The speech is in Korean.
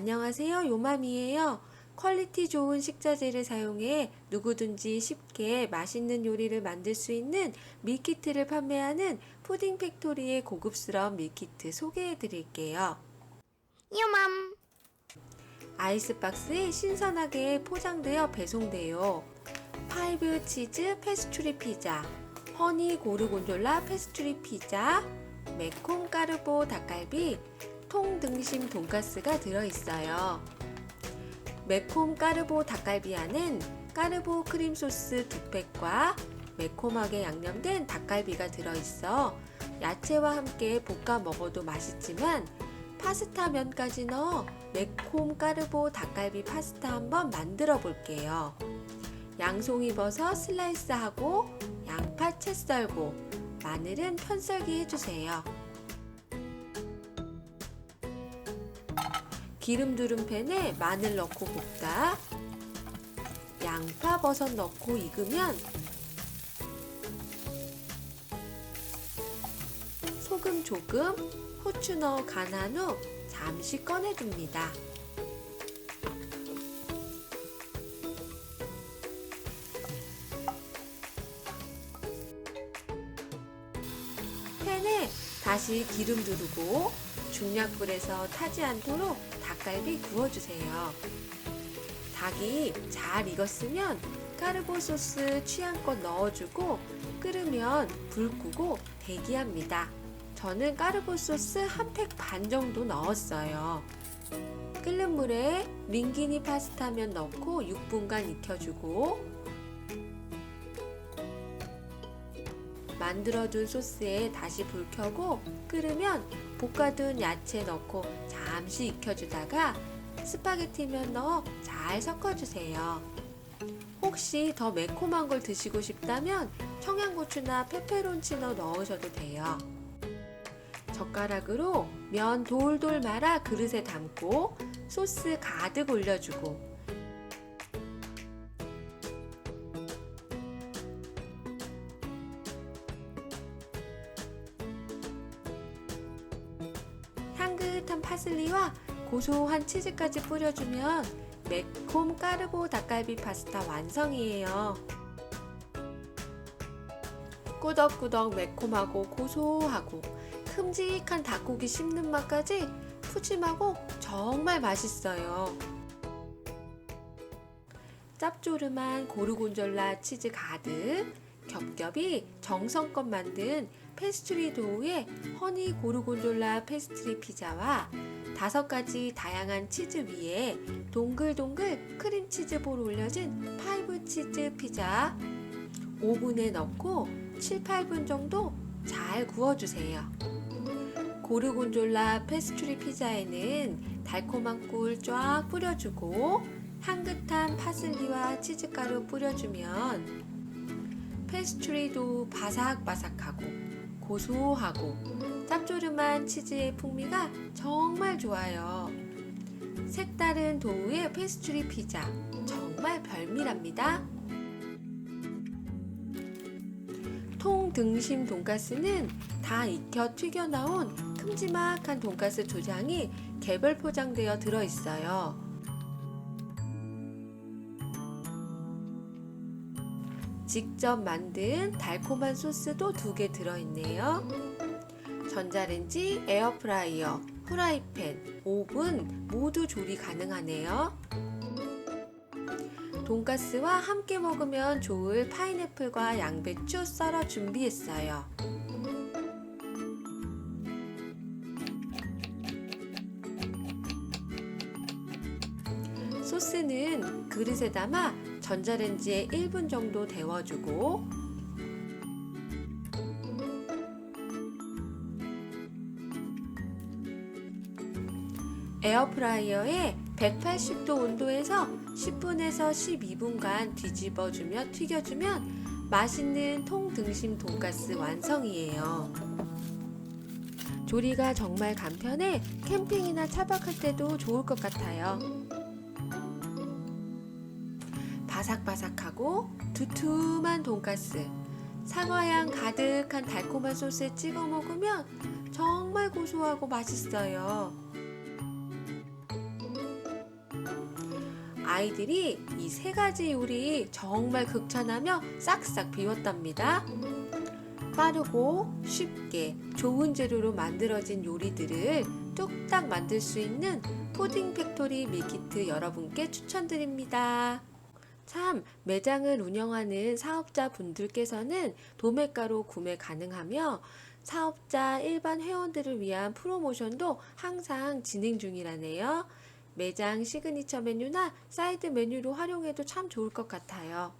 안녕하세요. 요맘이에요. 퀄리티 좋은 식자재를 사용해 누구든지 쉽게 맛있는 요리를 만들 수 있는 밀키트를 판매하는 푸딩 팩토리의 고급스러운 밀키트 소개해 드릴게요. 요맘 아이스박스에 신선하게 포장되어 배송돼요. 파이브 치즈 페스츄리 피자, 허니 고르곤졸라 페스츄리 피자, 매콤 까르보 닭갈비, 통등심 돈가스가 들어있어요. 매콤 까르보 닭갈비 안은 까르보 크림 소스 두 팩과 매콤하게 양념된 닭갈비가 들어있어 야채와 함께 볶아 먹어도 맛있지만 파스타 면까지 넣어 매콤 까르보 닭갈비 파스타 한번 만들어 볼게요. 양송이 버섯 슬라이스하고 양파 채 썰고 마늘은 편썰기 해주세요. 기름 두른 팬에 마늘 넣고 볶다 양파 버섯 넣고 익으면 소금 조금 후추 넣어 간한 후 잠시 꺼내둡니다. 팬에 다시 기름 두르고 중약불에서 타지 않도록 닭갈비 구워주세요. 닭이 잘 익었으면 까르보 소스 취향껏 넣어주고 끓으면 불 끄고 대기합니다. 저는 까르보 소스 한 팩 반 정도 넣었어요. 끓는 물에 링기니 파스타면 넣고 6분간 익혀주고 만들어둔 소스에 다시 불 켜고 끓으면 볶아둔 야채 넣고 잠시 익혀주다가 스파게티면 넣어 잘 섞어주세요. 혹시 더 매콤한 걸 드시고 싶다면 청양고추나 페페론치노 넣으셔도 돼요. 젓가락으로 면 돌돌 말아 그릇에 담고 소스 가득 올려주고 향긋한 파슬리와 고소한 치즈까지 뿌려주면 매콤 까르보 닭갈비 파스타 완성이에요. 꾸덕꾸덕 매콤하고 고소하고 큼직한 닭고기 씹는 맛까지 푸짐하고 정말 맛있어요. 짭조름한 고르곤졸라 치즈 가득 겹겹이 정성껏 만든 페스트리 도우의 허니 고르곤졸라 페스트리 피자와 다섯 가지 다양한 치즈 위에 동글동글 크림치즈볼 올려진 파이브 치즈 피자 오븐에 넣고 7, 8분 정도 잘 구워주세요. 고르곤졸라 페스츄리 피자에는 달콤한 꿀 쫙 뿌려주고 향긋한 파슬리와 치즈가루 뿌려주면 페스츄리도 바삭바삭하고 고소하고 짭조름한 치즈의 풍미가 정말 좋아요. 색다른 도우의 페스츄리 피자 정말 별미랍니다. 통 등심 돈가스는 다 익혀 튀겨 나온 큼지막한 돈가스 두 장이 개별 포장되어 들어 있어요. 직접 만든 달콤한 소스도 두 개 들어있네요. 전자레인지, 에어프라이어, 후라이팬, 오븐 모두 조리 가능하네요. 돈가스와 함께 먹으면 좋을 파인애플과 양배추 썰어 준비했어요. 소스는 그릇에 담아 전자레인지에 1분 정도 데워주고 에어프라이어에 180도 온도에서 10분에서 12분간 뒤집어주며 튀겨주면 맛있는 통등심 돈가스 완성이에요. 조리가 정말 간편해 캠핑이나 차박할 때도 좋을 것 같아요. 바삭바삭하고 두툼한 돈가스, 사과향 가득한 달콤한 소스에 찍어 먹으면 정말 고소하고 맛있어요. 아이들이 이 세 가지 요리 정말 극찬하며 싹싹 비웠답니다. 빠르고 쉽게 좋은 재료로 만들어진 요리들을 뚝딱 만들 수 있는 푸딩 팩토리 밀키트 여러분께 추천드립니다. 참 매장을 운영하는 사업자 분들께서는 도매가로 구매 가능하며 사업자 일반 회원들을 위한 프로모션도 항상 진행 중이라네요. 매장 시그니처 메뉴나 사이드 메뉴로 활용해도 참 좋을 것 같아요.